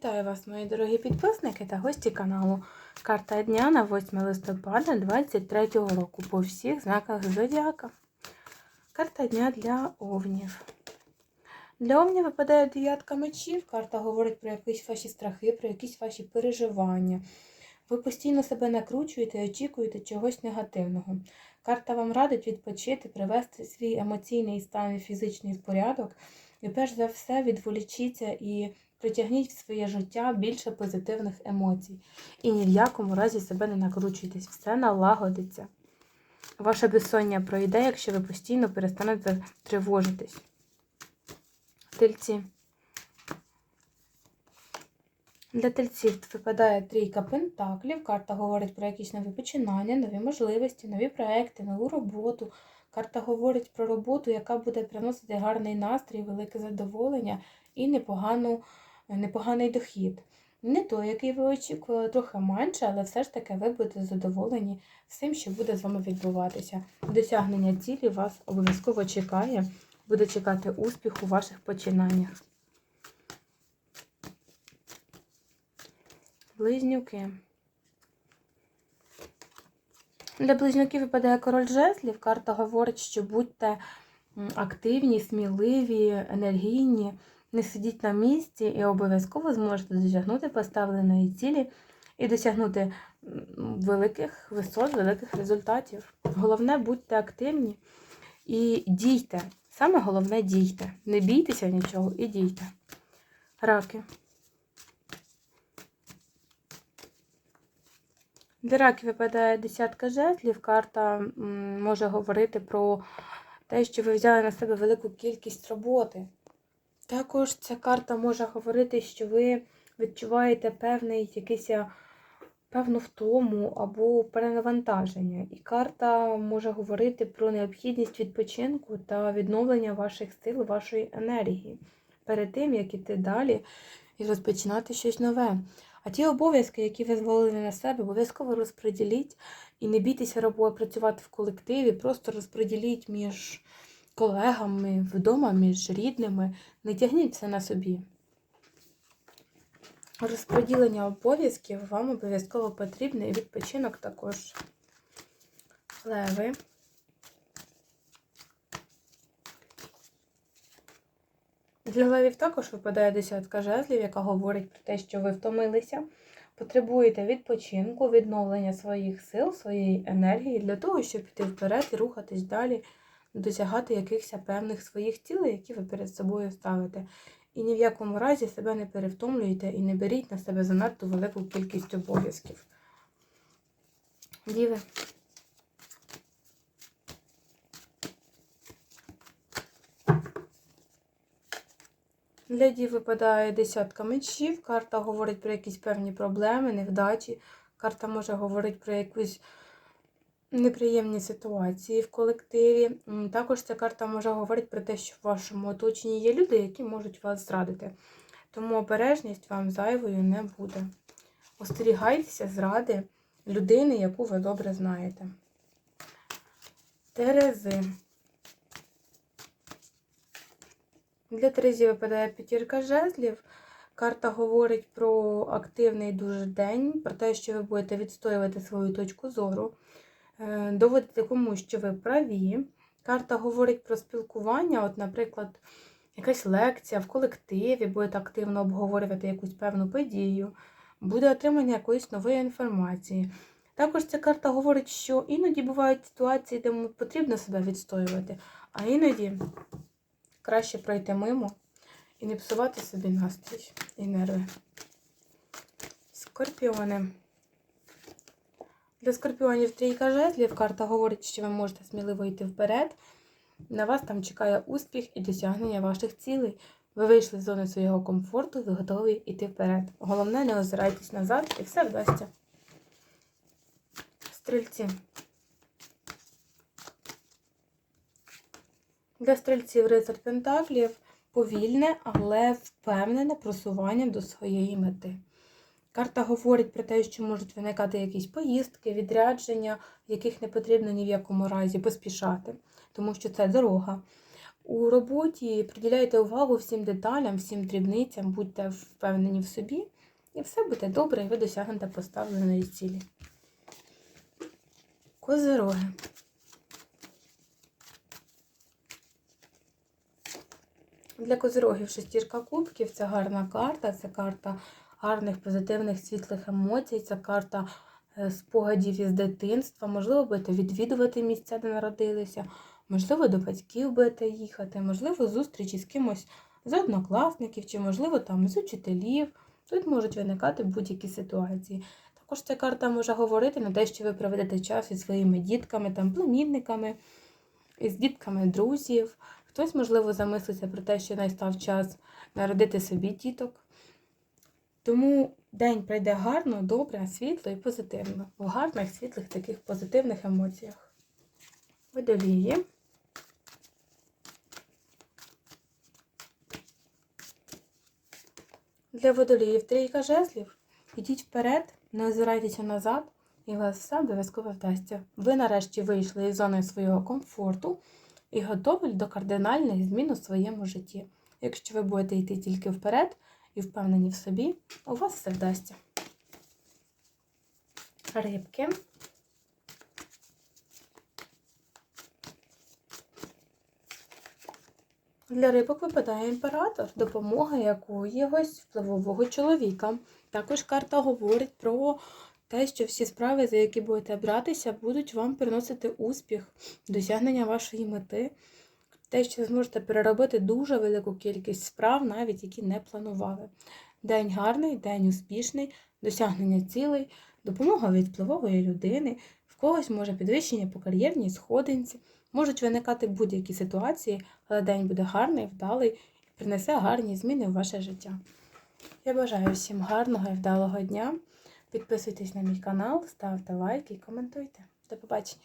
Вітаю вас, мої дорогі підписники та гості каналу. Карта дня на 8 листопада 2023 року по всіх знаках Зодіака. Карта дня для овнів. Для овнів випадає дев'ятка мечів. Карта говорить про якісь ваші страхи, про якісь ваші переживання. Ви постійно себе накручуєте і очікуєте чогось негативного. Карта вам радить відпочити, привести свій емоційний стан і фізичний порядок. І перш за все відволічіться і притягніть в своє життя більше позитивних емоцій. І ні в якому разі себе не накручуйтесь, все налагодиться. Ваша безсоння пройде, якщо ви постійно перестанете тривожитись. Тельці. Для тельців випадає трійка пентаклів. Карта говорить про якісь нові починання, нові можливості, нові проекти, нову роботу. Карта говорить про роботу, яка буде приносити гарний настрій, велике задоволення і непогану, непоганий дохід. Не той, який ви очікували, трохи менше, але все ж таки ви будете задоволені всім, що буде з вами відбуватися. Досягнення цілі вас обов'язково чекає, буде чекати успіх у ваших починаннях. Близнюки. Для близнюків випадає король жезлів. Карта говорить, що будьте активні, сміливі, енергійні, не сидіть на місці і обов'язково зможете досягнути поставленої цілі і досягнути великих висот, великих результатів. Головне, будьте активні і дійте. Саме головне дійте. Не бійтеся нічого і дійте. Раки. Для раків випадає десятка жезлів. Карта може говорити про те, що ви взяли на себе велику кількість роботи. Також ця карта може говорити, що ви відчуваєте певний якийсь певну втому або перенавантаження. І карта може говорити про необхідність відпочинку та відновлення ваших сил, вашої енергії перед тим, як іти далі і розпочинати щось нове. А ті обов'язки, які ви звалили на себе, обов'язково розподіліть і не бійтеся працювати в колективі, просто розподіліть між колегами вдома, між рідними. Не тягніть все на собі. Розподілення обов'язків вам обов'язково потрібне і відпочинок також. Леви. Для левів також випадає десятка жезлів, яка говорить про те, що ви втомилися, потребуєте відпочинку, відновлення своїх сил, своєї енергії для того, щоб піти вперед і рухатись далі, досягати якихось певних своїх цілей, які ви перед собою ставите. І ні в якому разі себе не перевтомлюйте і не беріть на себе занадто велику кількість обов'язків. Діви. Для дів випадає десятка мечів. Карта говорить про якісь певні проблеми, невдачі. Карта може говорити про якусь неприємні ситуації в колективі. Також ця карта може говорити про те, що в вашому оточенні є люди, які можуть вас зрадити. Тому обережність вам зайвою не буде. Остерігайтеся зради людини, яку ви добре знаєте. Терези. Для Терезі випадає п'ятірка жезлів. Карта говорить про активний дуже день, про те, що ви будете відстоювати свою точку зору, е, доводити комусь, що ви праві. Карта говорить про спілкування, от, наприклад, якась лекція в колективі, будете активно обговорювати якусь певну подію, буде отримання якоїсь нової інформації. Також ця карта говорить, що іноді бувають ситуації, де потрібно себе відстоювати, а іноді краще пройти мимо і не псувати собі настрій і нерви. Скорпіони. Для скорпіонів трійка жезлів. Карта говорить, що ви можете сміливо йти вперед. На вас там чекає успіх і досягнення ваших цілей. Ви вийшли з зони свого комфорту, ви готові йти вперед. Головне, не озирайтесь назад і все вдасться. Стрільці. Для стрільців рицар Пентаклів повільне, але впевнене просування до своєї мети. Карта говорить про те, що можуть виникати якісь поїздки, відрядження, яких не потрібно ні в якому разі поспішати, тому що це дорога. У роботі приділяйте увагу всім деталям, всім дрібницям, будьте впевнені в собі, і все буде добре, і ви досягнете поставленої цілі. Козироги. Для козирогів шестірка кубків це гарна карта, це карта гарних, позитивних, світлих емоцій, це карта е, спогадів із дитинства. Можливо, будете відвідувати місця, де народилися, можливо, до батьків будете їхати, можливо, зустрічі з кимось з однокласників, чи, можливо, там з учителів. Тут можуть виникати будь-які ситуації. Також ця карта може говорити на те, що ви проведете час із своїми дітками, там, племінниками, із дітками друзів. Хтось, можливо, замислиться про те, що настав час народити собі діток. Тому день пройде гарно, добре, світло і позитивно. В гарних, світлих, таких позитивних емоціях. Водолії. Для водоліїв трійка жезлів. Ідіть вперед, не озирайтеся назад, і у вас все обов'язково вдасться. Ви нарешті вийшли із зони свого комфорту і готові до кардинальних змін у своєму житті. Якщо ви будете йти тільки вперед і впевнені в собі, у вас все вдасться. Рибки. Для рибок випадає імператор, допомога якогось впливового чоловіка. Також карта говорить про те, що всі справи, за які будете братися, будуть вам приносити успіх, досягнення вашої мети. Те, що ви зможете переробити дуже велику кількість справ, навіть які не планували. День гарний, день успішний, досягнення цілей, допомога від впливової людини, в когось може підвищення по кар'єрній сходинці. Можуть виникати будь-які ситуації, але день буде гарний, вдалий і принесе гарні зміни в ваше життя. Я бажаю всім гарного і вдалого дня. Підписуйтесь на мій канал, ставте лайки і коментуйте. До побачення!